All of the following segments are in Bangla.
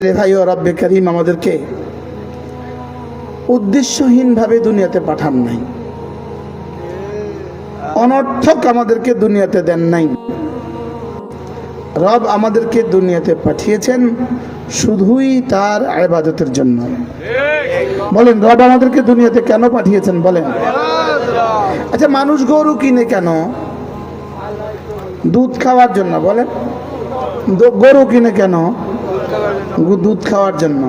ভাই ও রব্বে করিম, আমাদেরকে উদ্দেশ্যহীনভাবে দুনিয়াতে পাঠান নাই। অনর্থক আমাদেরকে দুনিয়াতে দেন নাই। রব আমাদেরকে দুনিয়াতে পাঠিয়েছেন শুধুই তার আবাদতের জন্য। বলেন, রব আমাদেরকে দুনিয়াতে কেন পাঠিয়েছেন? বলেন। আচ্ছা মানুষ গরু কিনে কেন? দুধ খাওয়ার জন্য, বলেন। গরু কিনে কেন? দুধ খাওয়ার জন্য।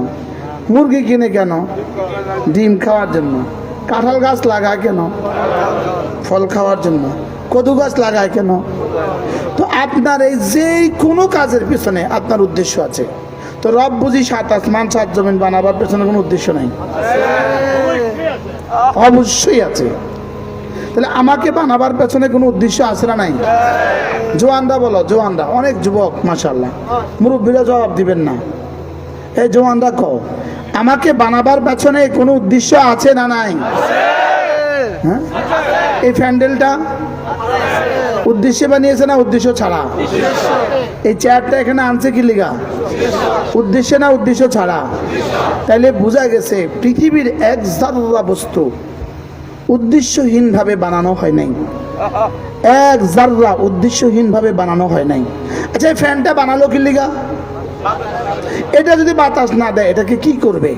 মুরগি কিনে কেন? ডিম খাওয়ার জন্য। কাঁঠাল গাছ লাগায় কেন? ফল খাওয়ার জন্য। কদু গাছ লাগায় কেন? তো আপনার এই যে কোনো কাজের পিছনে আপনার উদ্দেশ্য আছে। তো রব বুঝি সাত আসমান, সাত জমিন বানাবার পেছনে কোনো উদ্দেশ্য নাই? অবশ্যই আছে। তাহলে আমাকে বানাবার পেছনে কোনো উদ্দেশ্য আছে না নাই? জোয়ানরা বলো, জোয়ানরা, অনেক যুবক মাসাল্লাহ মুরব্বীরা জবাব দিবেন না। এই জোয়ানরা কও আমাকে বানাবার পেছনে কোনো উদ্দেশ্য আছে না নাই? হ্যাঁ? এই প্যান্ডেলটা উদ্দেশ্যে বানিয়েছে না উদ্দেশ্য ছাড়া? এই চেয়ারটা এখানে আনছে কি লিগা? উদ্দেশ্যে না উদ্দেশ্য ছাড়া? তাইলে বোঝা গেছে পৃথিবীর এক জাররা বস্তু উদ্দেশ্যহীনভাবে বানানো হয় নাই। এক জাররা উদ্দেশ্যহীনভাবে বানানো হয় নাই। আচ্ছা এই ফ্যানটা বানালো কি লিগা? এটা যদি বাতাস না দেয় এটাকে কি করবে?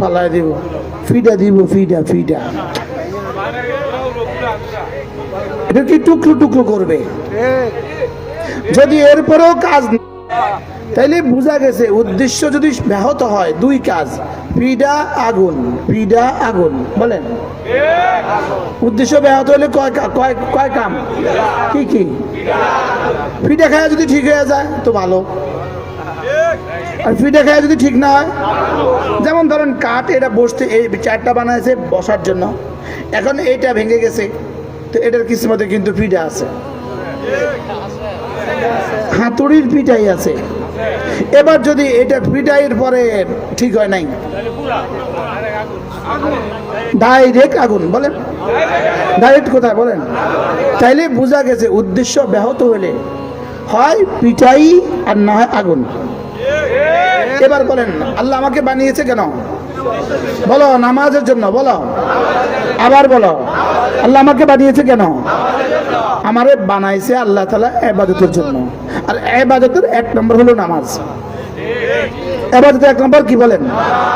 ফালাই দিব। ফিডা দিব ফিডা ফিডা। এটা কি টুকরো টুকরো করবে? যদি এরপরেও কাজ না- তাইলে বোঝা গেছে, উদ্দেশ্য যদি ব্যাহত হয়, দুই কাজ, পিডা, আগুন পিডা, আগুন, বলেন। উদ্দেশ্য ব্যাহত হলে কয় কয় কয় কাম? কি কি? পিঠা খায়া যদি ঠিক হয়ে যায়, তো ভালো। আর পিঠা খায়া যদি ঠিক না হয়, যেমন ধরেন কাঠ, এটা বসতে, এই চারটা বানাইছে বসার জন্য। এখন এইটা ভেঙে গেছে, তো এটার কিসমতে কিন্তু পিঠা আছে। হাতুড়ির পিঠাই আছে। এবার যদি এটা পিঠাইয়ের পরে ঠিক হয় নাই। ডাইরেক্ট আগুন, বলেন। ডাইরেক্ট কোথায়, বলেন। তাইলে বোঝা গেছে উদ্দেশ্য ব্যাহত হলে হয় পিটাই আর না হয় আগুন। এবার বলেন, আল্লাহ আমাকে বানিয়েছে কেন? বলো, নামাজের জন্য, বলো। আবার বলো, আল্লাহ আমাকে বানিয়েছে কেন? আমারে বানাইছে আল্লাহ তালা এবাদতের জন্য। আর এবাদতের এক নম্বর হলো নামাজ। এবাদতের এক নম্বর কি বলেন?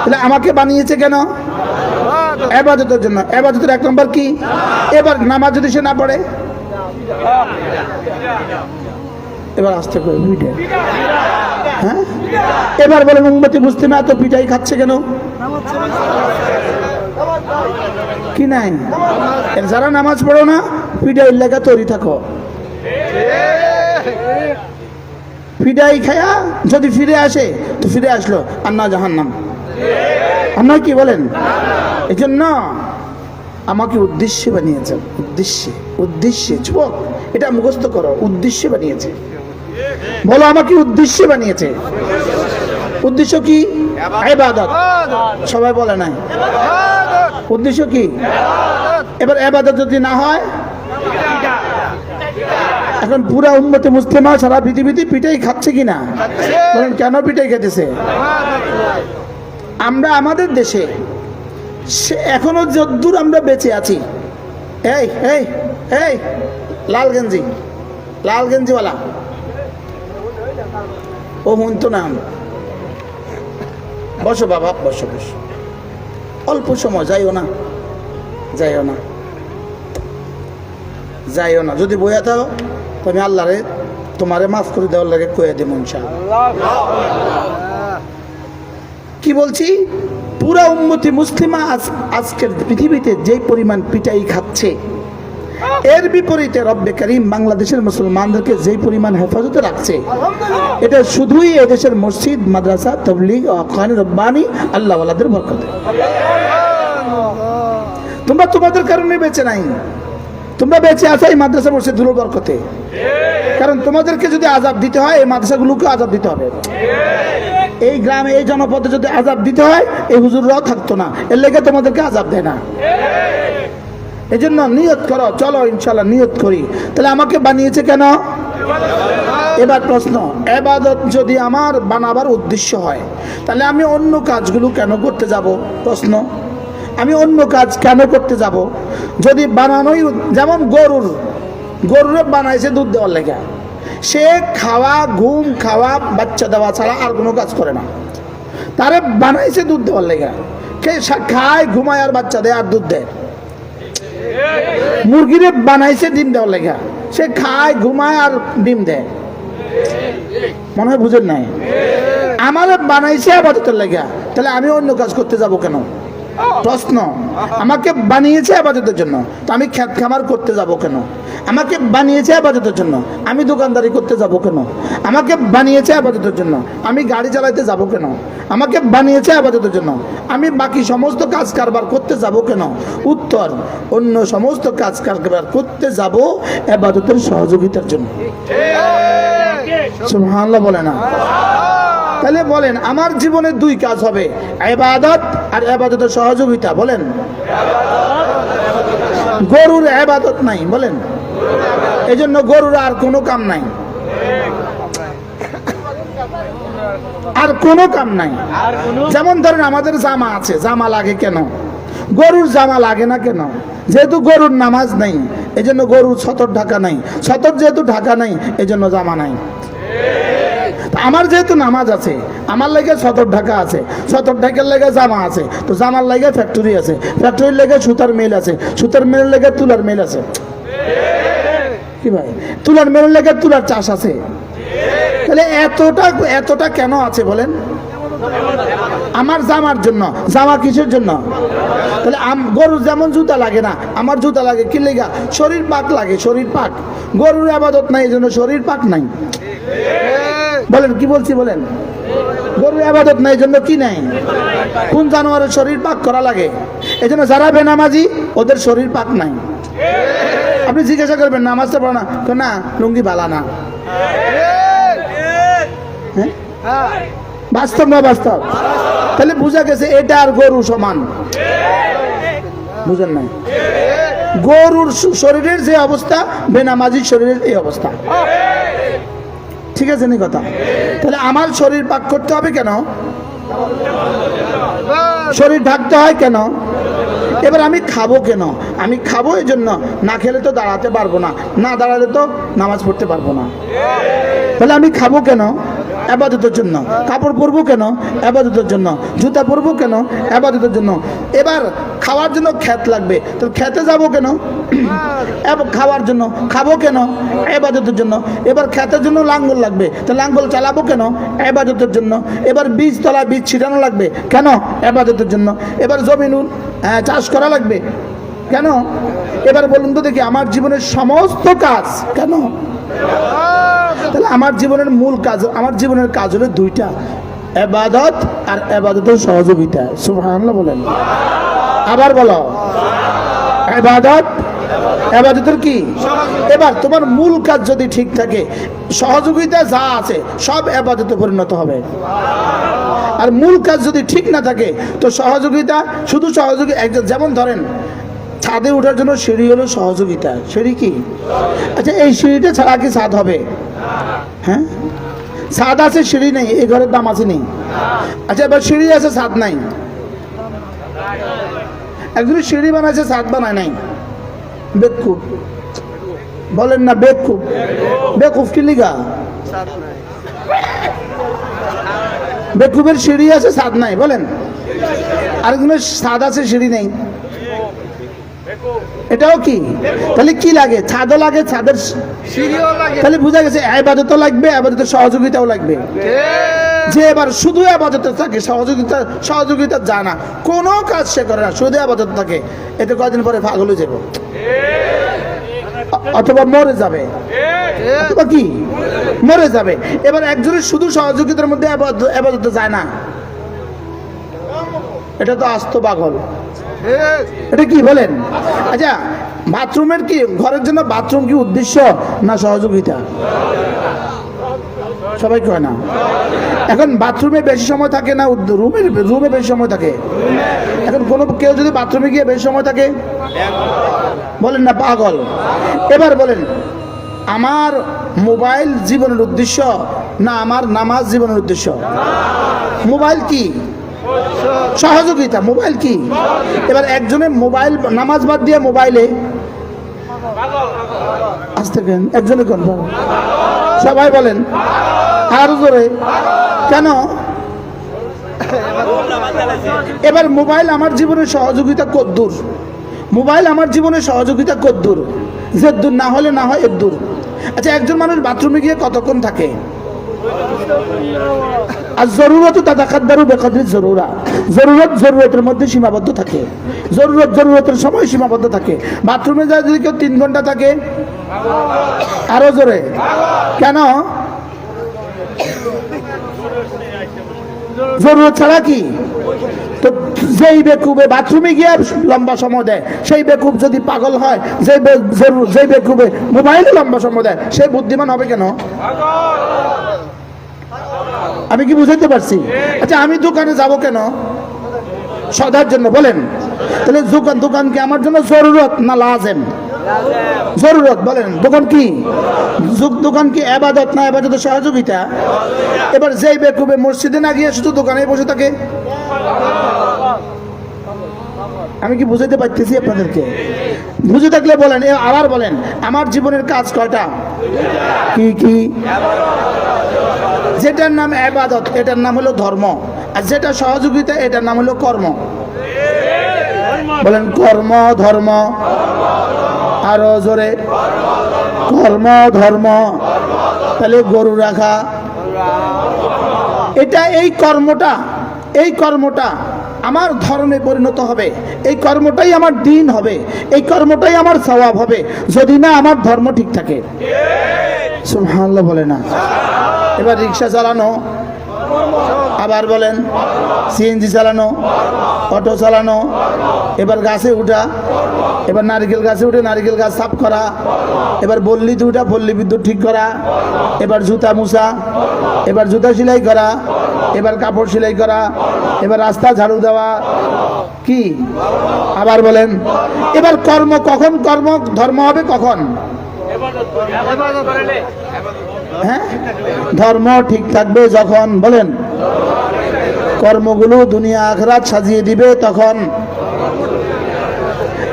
তাহলে আমাকে বানিয়েছে কেন? এবাদতের জন্য। এবাদতের এক নম্বর কি? এবার নামাজ যদি সে না পড়ে? এবার আসতে করে হ্যাঁ? এবার বলেন উন্মতি মুসলিম এত পিঠাই খাচ্ছে কেন? কি নাই? যারা নামাজ পড়ো না পিঠাই লেখা তৈরি থাকো। পিঠাই খায়া যদি ফিরে আসে তো ফিরে আসলো আন্না জাহান্নাম। আন্না কি বলেন? এই জন্য আমাকে উদ্দেশ্যে বানিয়েছেন উদ্দেশ্যে উদ্দেশ্যে যুবক এটা মুখস্থ করো উদ্দেশ্যে বানিয়েছে। বলো আমাকে উদ্দেশ্যে বানিয়েছে। উদ্দেশ্য কি? ইবাদত। সবাই বলে নাই। উদ্দেশ্য কি? এবার এবাদত যদি না হয় এখন পুরা উন্মতে মুসলিমা সারা পৃথিবীতে পিঠাই খাচ্ছে কিনা? বলেন, কেন পিঠাই খেতেছে? আমরা আমাদের দেশে এখনও যদ্দূর আমরা বেঁচে আছি। এই এই এই, লাল গেঞ্জি, লাল গেঞ্জিওয়ালা। ও শুনতো না। বসো বাবা, বসো বসো। অল্প সময়, যাইও না যাইও না। যাইও না। যদি বইয়া থাও তুমি আল্লাহরে তোমারে মাফ করে দেওয়ার লাগে কয়ে দেব কি বলছি? পুরা উম্মতি মুসলিমা আজ- আজকের পৃথিবীতে যে পরিমাণ পিটাই খাচ্ছে, এর বিপরীতে রব্বে করিম বাংলাদেশের মুসলমানদেরকে যে পরিমাণ হেফাজতে রাখছে, এটা শুধুই এদেশের মসজিদ, মাদ্রাসা, তবলিগ আখান রব্বানি আল্লাহওয়ালাদের বরকতে। তোমরা তোমাদের কারণে বেঁচে নাই। তোমরা বেঁচে আছো এই মাদ্রাসা মসজিদগুলোর বরকতে। কারণ তোমাদেরকে যদি আজাব দিতে হয়, এই মাদ্রাসাগুলোকে আজাব দিতে হবে। এই গ্রামে, এই জনপদে যদি আজাব দিতে হয়, এই হুজুররাও থাকতো না। এর লেগে তোমাদেরকে আজাব দেয় না। এই জন্য নিয়ত করো, চলো ইনশাল্লাহ নিয়ত করি। তাহলে আমাকে বানিয়েছে কেন? এবার প্রশ্ন, এবাদত যদি আমার বানাবার উদ্দেশ্য হয়, তাহলে আমি অন্য কাজগুলো কেন করতে যাব? প্রশ্ন। আমি অন্য কাজ কেন করতে যাব? যদি বানানোই যেমন গরুর গরুরে বানাইছে দুধ দেওয়ার লেগে। সে খাওয়া, ঘুম খাওয়া, বাচ্চা দেওয়া ছাড়া আর কোনো কাজ করে না। তারে বানাইছে দুধ দেওয়ার লেগে। কে খায়, ঘুমায় আর বাচ্চা দেয় আর দুধ দেয়। মুরগিরে বানাইছে ডিম দেওয়ার লেগে। সে খায়, ঘুমায় আর ডিম দেয়। মনে হয় বুঝেন নাই? আমার বানাইছে আবাদতের লেগে। তাহলে আমি অন্য কাজ করতে যাব কেন? প্রশ্ন, আমাকে বানিয়েছে আবাদতের জন্য। তো আমি খ্যাত খামার করতে যাব কেন? আমাকে বানিয়েছে আবাদতের জন্য। আমি দোকানদারি করতে যাব কেন? আমাকে বানিয়েছে আবাদতের জন্য। আমি গাড়ি চালাইতে যাব কেন? আমাকে বানিয়েছে আবাদতের জন্য। আমি বাকি সমস্ত কাজ কারবার করতে যাব কেন? উত্তর, অন্য সমস্ত কাজ কারবার করতে যাব আবাদতের সহযোগিতার জন্য। বলে না। তাহলে বলেন, আমার জীবনে দুই কাজ হবে এবাদত আর এবাদতের সহযোগিতা, বলেন। গরুর এবাদত নাই, বলেন। এই জন্য গরুর আর কোনো কাম নাই। আর কোনো কাম নাই। যেমন ধরেন আমাদের জামা আছে, জামা লাগে কেন? গরুর জামা লাগে না কেন? যেহেতু গরুর নামাজ নাই এই জন্য গরুর ছতর ঢাকা নাই। ছতর যেহেতু ঢাকা নাই এই জন্য জামা নাই। আমার যেহেতু নামাজ আছে, আমার লেগে সতর ঢাকা আছে সতর ঢাকার লেগে জামা আছে, তো জামার লেগে ফ্যাক্টরি আছে ফ্যাক্টরির লেগে সুতার মিল আছে, সুতার মিলের লেগে তুলার মিল আছে। কি ভাই? তুলার মিলের লেগে তুলার চাষ আছে। তাহলে এতটা এতটা কেন আছে বলেন? আমার জামার জন্য, জামা কিসের জন্য? তাহলে গরুর যেমন জুতা লাগে না, আমার জুতা লাগে কি লেগা? শরীর পাক লাগে, শরীর পাক। গরুর আবাদত নাই এই জন্য শরীর পাক নাই। বলেন, কি বলছি বলেন? গরুর আবাদত নাই জন্য কি নাই? কোন জানোয়ারের শরীর পাক করা লাগে? এই জন্য যারা বেনামাজি, ওদের শরীর পাক নাই। আপনি জিজ্ঞাসা করবেন নামাজটা পড়ো না। কয় না, লুঙ্গি বালা না। হ্যাঁ? বাস্তব না বাস্তব? তাহলে বোঝা গেছে, এটা আর গরু সমান। বুঝেন নাই? গরুর শরীরের যে অবস্থা, বেনামাজির শরীরের এই অবস্থা। ঠিক আছে নি কথা। তাহলে আমার শরীর পাক করতে হবে কেন? শরীর ঢাকতে হয় কেন? এবার আমি খাব কেন? আমি খাব এই জন্য না খেলে তো দাঁড়াতে পারব না না দাঁড়ালে তো নামাজ পড়তে পারব না। তাহলে আমি খাব কেন? আবাদতের জন্য। কাপড় পরবো কেন? আবাদতের জন্য। জুতা পরবো কেন? আবাদতের জন্য। এবার খাওয়ার জন্য খ্যাত লাগবে। তো খেতে যাব কেন? খাওয়ার জন্য। খাব কেন? এবাদতের জন্য। এবার খেতের জন্য লাঙ্গল লাগবে। তো লাঙ্গল চালাবো কেন? এবাদতের জন্য। এবার বীজ তলা বীজ ছিটানো লাগবে। কেন? এবাদতের জন্য। এবার জমিন হ্যাঁ, চাষ করা লাগবে। কেন? এবার বলুন তো দেখি আমার জীবনের সমস্ত কাজ কেন? তাহলে আমার জীবনের মূল কাজ, আমার জীবনের কাজ হলো দুইটা। এবাদত আর এবাদতের সহযোগিতা। সুবহানাল্লাহ বলেন। আবার বলো। এবাদত, এবাদতের কি? এবার তোমার মূল কাজ যদি ঠিক থাকে, সহযোগিতা যা আছে, সব এবাদতে পরিণত হবে। আর মূল কাজ যদি ঠিক না থাকে, তো সহযোগিতা, শুধু সহযোগী, একজন যেমন ধরেন ছাদে ওঠার জন্য সিঁড়ি হলো সহযোগিতা। সিঁড়ি কি? আচ্ছা এই সিঁড়িটা ছাড়া কি ছাদ হবে? হ্যাঁ? ছাদ আছে, সিঁড়ি নেই, এই ঘরের দাম আছে নেই। আচ্ছা এবার সিঁড়ি আছে ছাদ নাই। একজন সিঁড়ি বানাইছে ছাদ বানায় নাই। বেকুব। বলেন না, বেকুব। বেকুব কি লিগা? বেকুবের সিঁড়ি আছে ছাদ নাই, বলেন। আরেকজনের ছাদ আছে, সিঁড়ি নেই। এটাও কি? তাহলে কি লাগে? ছাদও লাগে ছাদের তাহলে বোঝা গেছে আবাদতও লাগবে আবাদতের সহযোগিতাও লাগবে। যে এবার শুধু আবাদতে থাকে সহযোগিতা সহযোগিতা যায় না কোনো কাজ সে করে না শুধু আবাদত থাকে। এতে কয়দিন পরে পাগল হয়ে যাবে। অথবা মরে যাবে। অথবা কি? মরে যাবে। এবার একজনের শুধু সহযোগিতার মধ্যে আবাদ- আবাদতে যায় না। এটা তো আস্ত পাগল। এটা কি বলেন? আচ্ছা বাথরুমের কি, ঘরের জন্য বাথরুম কি উদ্দেশ্য না সহযোগিতা? সবাই কয় না। এখন বাথরুমে বেশি সময় থাকে না রুমে রুমে বেশি সময় থাকে? এখন কোনো কেউ যদি বাথরুমে গিয়ে বেশি সময় থাকে? বলেন না, পাগল। এবার বলেন, আমার মোবাইল জীবনের উদ্দেশ্য না আমার নামাজ জীবনের উদ্দেশ্য? মোবাইল কি? সহযোগিতা, মোবাইল কি? এবার একজনের মোবাইল, নামাজ বাদ দিয়ে মোবাইলে আসতে কেন একজনে কোন সবাই বলেন, আর জোরে। কেন? এবার মোবাইল আমার জীবনের সহযোগিতা কদ্দূর মোবাইল আমার জীবনের সহযোগিতা কদ্দূর যে দূর, না হলে না হয় এর দূর। আচ্ছা একজন মানুষ বাথরুমে গিয়ে কতক্ষণ থাকে? আর জরুরত দাদা খাদ্দারু জরুরা। জরুরত জরুরতের মধ্যে সীমাবদ্ধ থাকে। জরুরত জরুরতের সময় সীমাবদ্ধ থাকে। বাথরুমে যায় যদি কেউ তিন ঘণ্টা থাকে, আরও জোরে। কেন? জরুরত ছাড়া কি? তো যেই বেকুবে বাথরুমে গিয়ে লম্বা সময় দেয়, সেই বেকুব যদি পাগল হয় যে বে- জরুর- যেই বেকুবে মোবাইলে লম্বা সময় দেয়, সে বুদ্ধিমান হবে কেন? আমি কি বুঝাইতে পারছি? আচ্ছা আমি দোকানে যাব কেন? সদার জন্য, বলেন। তাহলে দোকান দোকান কি আমার জন্য জরুরত না লাজেম? জরুরত, বলেন। দোকান কি? দোকান কি আবাদত না আবাদত সহযোগিতা? এবার যেই বেকুবে মসজিদে না গিয়ে শুধু দোকানে বসে থাকে? আমি কি বুঝাইতে পারতেছি আপনাদেরকে? বুঝে থাকলে বলেন আবার বলেন, আমার জীবনের কাজ কয়টা? কি কি? যেটার নাম আবাদত এটার নাম হলো ধর্ম। আর যেটা সহযোগিতা, এটার নাম হলো কর্ম। বলেন, কর্ম, ধর্ম। আরও জোরে। কর্ম, ধর্ম। তাহলে গরু রাখা। এটা এই কর্মটা এই কর্মটা আমার ধর্মে পরিণত হবে। এই কর্মটাই আমার দিন হবে। এই কর্মটাই আমার স্বভাব হবে। যদি না, আমার ধর্ম ঠিক থাকে। বলে না। এবার রিক্সা চালানো, আবার বলেন সিএনজি চালানো, অটো চালানো, এবার গাছে উঠা, এবার নারকেল গাছে উঠে নারকেল গাছ সাফ করা, এবার বল্লিতে উঠা পল্লী বিদ্যুৎ ঠিক করা, এবার জুতা মুছা, এবার জুতা সেলাই করা, এবার কাপড় সেলাই করা, এবার রাস্তা ঝাড়ু দেওয়া, কি? আবার বলেন, এবার কর্ম কখন কর্ম, ধর্ম হবে কখন? হ্যাঁ? ধর্ম ঠিক থাকবে যখন, বলেন। কর্মগুলো দুনিয়া আখরাত সাজিয়ে দিবে তখন।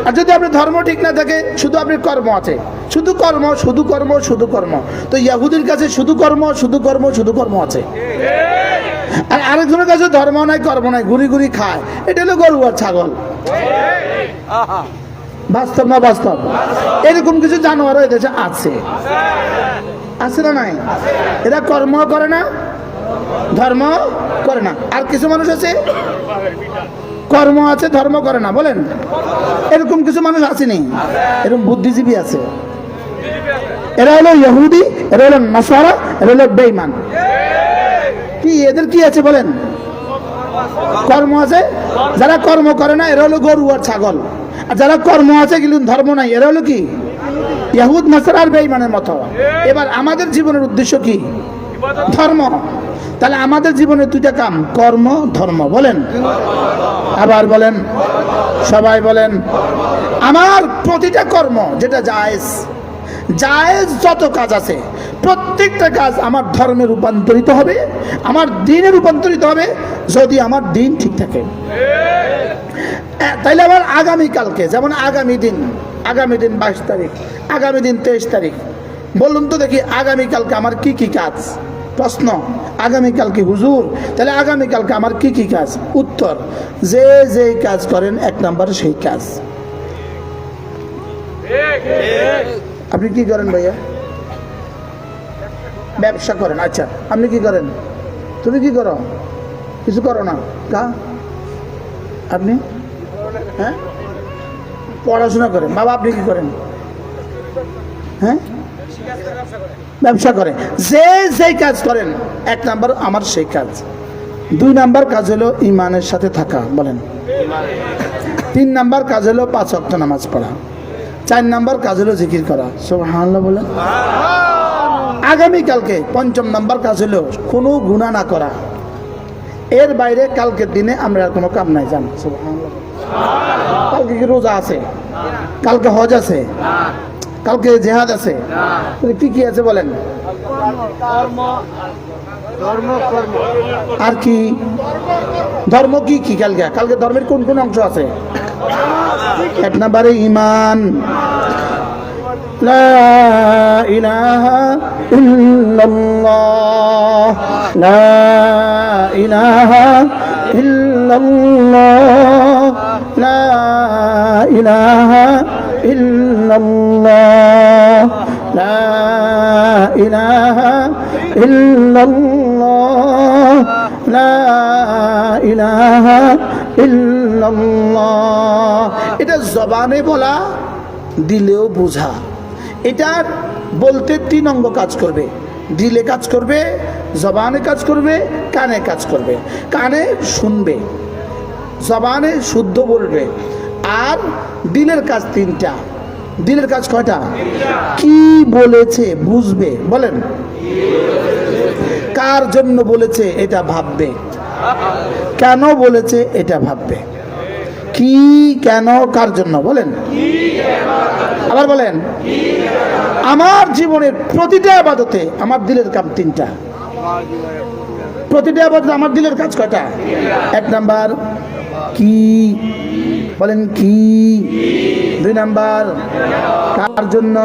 আর যদি আপনার ধর্ম ঠিক না থাকে, শুধু আপনার কর্ম আছে। শুধু কর্ম শুধু কর্ম শুধু কর্ম। তো ইয়াহুদির কাছে শুধু কর্ম শুধু কর্ম শুধু কর্ম আছে। আর আরেকজনের কাছে ধর্ম নাই, কর্ম নাই, ঘুরি ঘুরি খায়। এটা হলো গরু আর ছাগল। বাস্তব না বাস্তব? এরকম কিছু জানোয়ারও এদেশে আছে। আছে না নাই? এরা কর্ম করে না, ধর্ম করে না। আর কিছু মানুষ আছে? কর্ম আছে, ধর্ম করে না, বলেন। এরকম কিছু মানুষ আসেনি। এরকম বুদ্ধিজীবী আছে। এরা হলো ইহুদি, এরা হলো নাসারা, এরা হলো বেইমান কি, এদের কি আছে বলেন? কর্ম আছে? যারা কর্ম করে না, এরা হলো গরু আর ছাগল। আর যারা কর্ম আছে, কিন্তু ধর্ম নাই, এরা হলো কি? ইয়াহুদ, নাসার আর বেইমানের মতো। এবার আমাদের জীবনের উদ্দেশ্য কি? ধর্ম। তাহলে আমাদের জীবনে দুইটা কাম, কর্ম, ধর্ম। বলেন। আবার বলেন। সবাই বলেন। আমার প্রতিটা কর্ম যেটা জায়েজ জায়েজ যত কাজ আছে, প্রত্যেকটা কাজ আমার ধর্মে রূপান্তরিত হবে, আমার দিনে রূপান্তরিত হবে, যদি আমার দিন ঠিক থাকে। তাইলে আবার আগামী কালকে যেমন আগামী দিন। আগামী দিন বাইশ তারিখ, আগামী দিন তেইশ তারিখ। বলুন তো দেখি আগামী কালকে আমার কি কি কাজ? প্রশ্ন, আগামীকালকে হুজুর, তাহলে আগামীকালকে আমার কি কি কাজ? উত্তর, যে যে কাজ করেন, এক নাম্বার সেই কাজ। আপনি কি করেন ভাইয়া? ব্যবসা করেন আচ্ছা আপনি কি করেন? তুমি কি করো? কিছু করো না? কা আপনি? হ্যাঁ? পড়াশোনা করেন। বাবা, আপনি কি করেন? হ্যাঁ? ব্যবসা করে যে যেই কাজ করেন, এক নাম্বার আমার সেই কাজ। দুই নাম্বার কাজ হলো ইমানের সাথে থাকা, বলেন। তিন নাম্বার কাজ হলো পাঁচ অক্ট নামাজ পড়া। চার নাম্বার কাজ হলো জিকির করা। সব হাল্লা বলেন। আগামীকালকে পঞ্চম নাম্বার কাজ হলো কোনো গুণা না করা। এর বাইরে কালকের দিনে আমরা আর কোনো কাম নাই জান সুবহানাল্লাহ। কালকে কি রোজা আছে কালকে হজ আছে কালকে জেহাদ আছে তাহলে কি কি আছে বলেন আর কি ধর্ম কি কি কালকে কালকে ধর্মের কোন কোন অংশ আছে এক নম্বরে ইমান لا إله إلا الله لا إله إلا الله لا إله إلا الله لا إله إلا الله لا إله إلا الله এটা জবানে বলা দিলেও বোঝা এটার বলতে তিন অঙ্গ কাজ করবে দিলে কাজ করবে জবানে কাজ করবে কানে কাজ করবে কানে শুনবে জবানে শুদ্ধ বলবে। আর দিলের কাজ তিনটা। দিলের কাজ কয়টা? কি বলেছে বুঝবে? বলেন। কার জন্য বলেছে এটা ভাববে? কেন বলেছে এটা ভাববে? কি কেন, কার জন্য? বলেন। আবার বলেন। আমার জীবনের প্রতিটা আবাদতে আমার দিলের কাম তিনটা। প্রতিটা আবাদত আমার দিলের কাজ কটা এক নাম্বার, কি? বলেন কি? দুই নাম্বার, কার জন্য?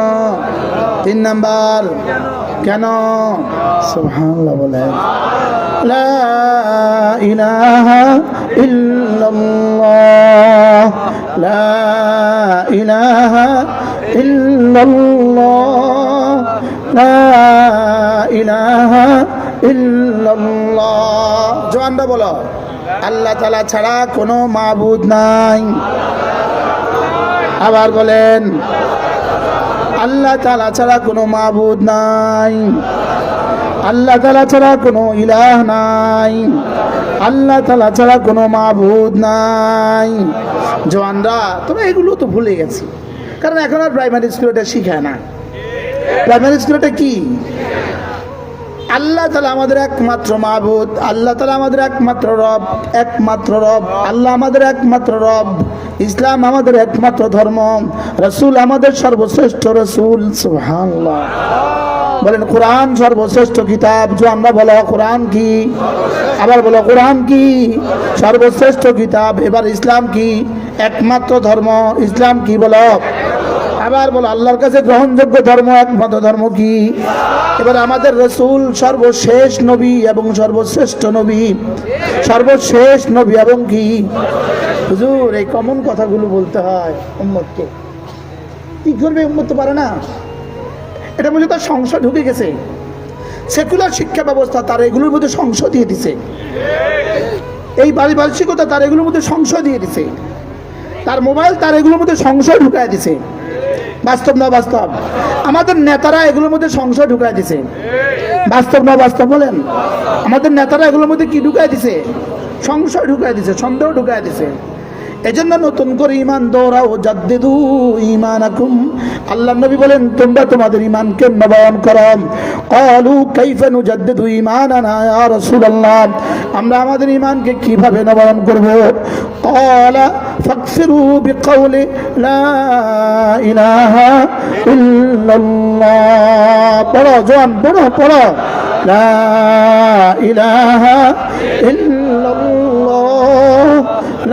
তিন নাম্বার, কেন? বলেন। লা লা লা ইলাহা জোয়ানরা বলো। আল্লাহ তালা ছাড়া কোনো মাহবুদ নাই। আবার বলেন, আল্লাহ তালা ছাড়া কোনো মাহবুদ নাই। আল্লাহ তালা ছাড়া কোনো ইলাহ নাই। আল্লাহ তালা ছাড়া কোনো মাহবুদ নাই। জোয়ানরা, তবে এগুলো তো ভুলে গেছি। কারণ এখন আর প্রাইমারি স্কুলটা শিখায় না। প্রাইমারি স্কুলটা কি? আল্লাহ তালা আমাদের একমাত্র মাহবুদ আল্লাহ তালা আমাদের একমাত্র রব একমাত্র রব, আল্লাহ আমাদের একমাত্র রব, ইসলাম আমাদের একমাত্র ধর্ম, রসুল আমাদের সর্বশ্রেষ্ঠ রসুল বলেন, কোরআন সর্বশ্রেষ্ঠ কিতাব, যে আমরা বলো কোরআন কি? আবার বলো, কোরআন কি? সর্বশ্রেষ্ঠ কিতাব, এবার ইসলাম কি? একমাত্র ধর্ম, ইসলাম কি বলো? আবার বলো, আল্লাহর কাছে গ্রহণযোগ্য ধর্ম একমাত্র ধর্ম কি? এবার আমাদের রসুল সর্বশেষ নবী এবং সর্বশ্রেষ্ঠ নবী। সর্বশেষ নবী এবং কি? হুজুর, এই কমন কথাগুলো বলতে হয় উম্মতকে। কি করবে উম্মত পারে না। এটা মধ্যে তার সংশয় ঢুকে গেছে। সেকুলার শিক্ষা ব্যবস্থা তার এগুলোর মধ্যে সংশয় দিয়ে দিছে। এই পারিপার্শ্বিকতা তার এগুলোর মধ্যে সংশয় দিয়ে দিছে। তার মোবাইল তার এগুলোর মধ্যে সংশয় ঢুকায় দিছে। বাস্তব না বাস্তব? আমাদের নেতারা এগুলোর মধ্যে সংশয় ঢুকাই দিছে। বাস্তব না বাস্তব বলেন? আমাদের নেতারা এগুলোর মধ্যে কি ঢুকাই দিছে? সংশয় ঢুকাই দিছে, সন্দেহ ঢুকাই দিছে। এজন্য নতুন করে ইমান দৌড়াও, জাদ্দিদু ইমান আকুম আল্লাহ নবী বলেন, তোমরা তোমাদের ইমানকে নবায়ন করো। কলু কাইফেন জাদ্দিদু ইমান আনা রসুল আল্লাহ আমরা আমাদের ইমানকে কীভাবে নবায়ন করব? কলা ফাকসিরু বিকাউলে, লা ইলাহা ইল্লাল্লাহ। পড়ো, জোয়ান, পড়ো পড়ো। লা ইলাহা ইল্লাল্লাহ।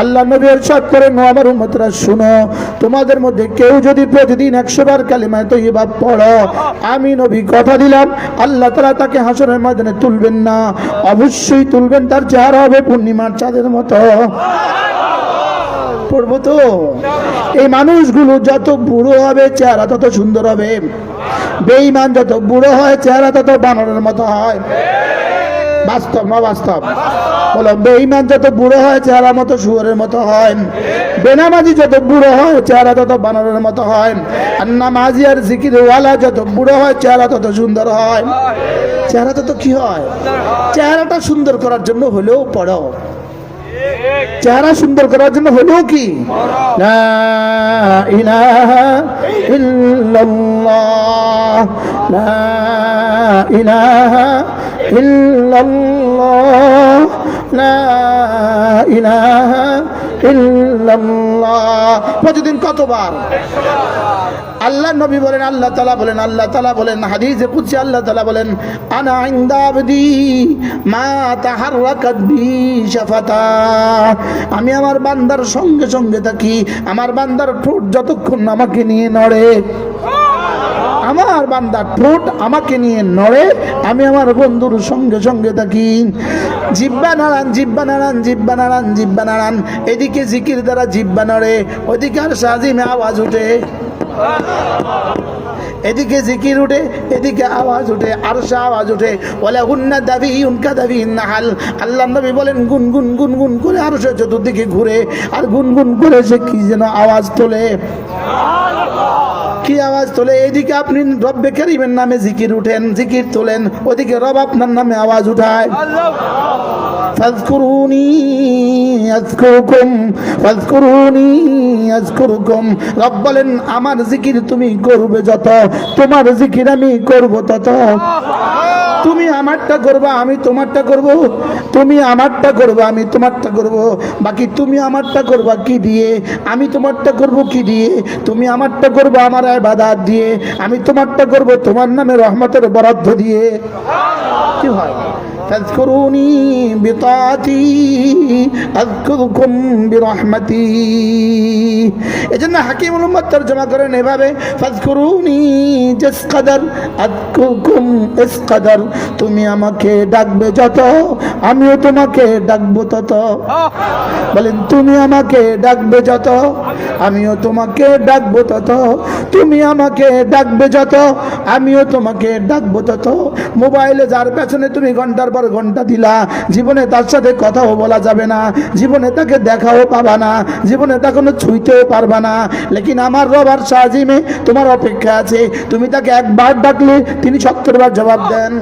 আল্লাহ নবী ইরশাদ করেন, ও আমার উম্মতরা, শুনো, তোমাদের মধ্যে কেউ যদি প্রতিদিন একশো বার কালিমায় তৈবা পড়ো, আমি নবী কথা দিলাম, আল্লাহ তাআলা তাকে হাসরের ময়দানে তুলবেন না, অবশ্যই তুলবেন, তার চেহারা হবে পূর্ণিমার চাঁদের মতো। পড়ব তো? এই মানুষগুলো যত বুড়ো হবে, চেহারা তত সুন্দর হবে। বেঈমান যত বুড়ো হয়, চেহারা তত বানরের মতো হয়। বাস্তব, না বাস্তব? বলো, বেঈমান যত বুড়ো হয় চেহারা মতো শুয়ারের মতো হয়। বেনামাজি যত বুড়ো হয়, চেহারা তত বানরের মতো হয়। আর নামাজি আর জিকির ওয়ালা যত বুড়ো হয়, চেহারা তত সুন্দর হয়। চেহারা তত কি হয়? চেহারাটা সুন্দর করার জন্য হলেও পড়ো। চেহারা সুন্দর করার জন্য হলেও কি? ইলাহা ইলাহা ইল্লাল্লাহ। প্রতিদিন কতবার? আল্লাহ নবী বলেন, আল্লাহ তালা বলেন, আল্লাহ তালা বলেন, হাদিসে কুচি আল্লাহ তালা বলেন, আনা ইন্দা আবদি মা তাহাররাকাত বি শাফাতা। আমি আমার বান্দার সঙ্গে সঙ্গে থাকি, আমার বান্দার ঠোঁট যতক্ষণ আমাকে নিয়ে নড়ে। আমার বান্দার ঠোঁট আমাকে নিয়ে নড়ে, আমি আমার বন্ধুর সঙ্গে সঙ্গে থাকি। জিব্বা নাড়ান জিব্বা নাড়ান জিব্বা নাড়ান জিব্বা নাড়ান। এদিকে জিকির দ্বারা জিব্বা নড়ে, ওদিকে আর সাজিমে আওয়াজ উঠে। এদিকে জিকির উঠে, এদিকে আওয়াজ উঠে, আরশা আওয়াজ উঠে। বলে হুন্না দাবি উনকা দাবি নাহাল। আল্লাহ নবী বলেন, গুন গুন গুন গুন করে আরশে চতুর্দিকে ঘুরে। আর গুন গুন করে সে কি যেন আওয়াজ তোলে। কি আওয়াজ তোলে? এদিকে আপনি রব্বে কারিমের নামে জিকির উঠেন, জিকির তোলেন, ওদিকে রব আপনার নামে আওয়াজ উঠায়। রব বলেন, আমার জিকির তুমি করবে যত, তোমার জিকির আমি করব তত। তুমি আমারটা করবা, আমি তোমারটা করব। তুমি আমারটা করবা, আমি তোমারটা করব। বাকি তুমি আমারটা করবা কি দিয়ে? আমি তোমারটা করব কি দিয়ে? তুমি আমারটা করবা, আমার ইবাদত দিয়ে আমি তোমারটা করব তোমার নামে রহমতের বরাদ্দ দিয়ে। কি হয়? فاذكروني بطاعتي أذكركم برحمتي এজন্য হাকিমুল উম্মত তরজমা করেন এভাবে ফাজকুরুনি জিস কদর আযকুরকুম ইস কদর তুমি আমাকে ডাকবে যত আমিও তোমাকে ডাকবো তত বলেন তুমি আমাকে ডাকবে যত আমিও তোমাকে ডাকবো তত তুমি আমাকে ডাকবে যত আমিও তোমাকে ডাকবো তত মোবাইলে যার পেছনে তুমি ঘন্টার পর ঘণ্টা দিলা। জীবনে তার সাথে কথাও বলা যাবে না। জীবনে তাকে দেখাও পাবা না। জীবনে তা কোনো ছুঁইতেও পারবা না। লেকিন আমার রবার সাজিমে তোমার অপেক্ষা আছে। তুমি তাকে একবার ডাকলে তিনি সত্তরবার জবাব দেন।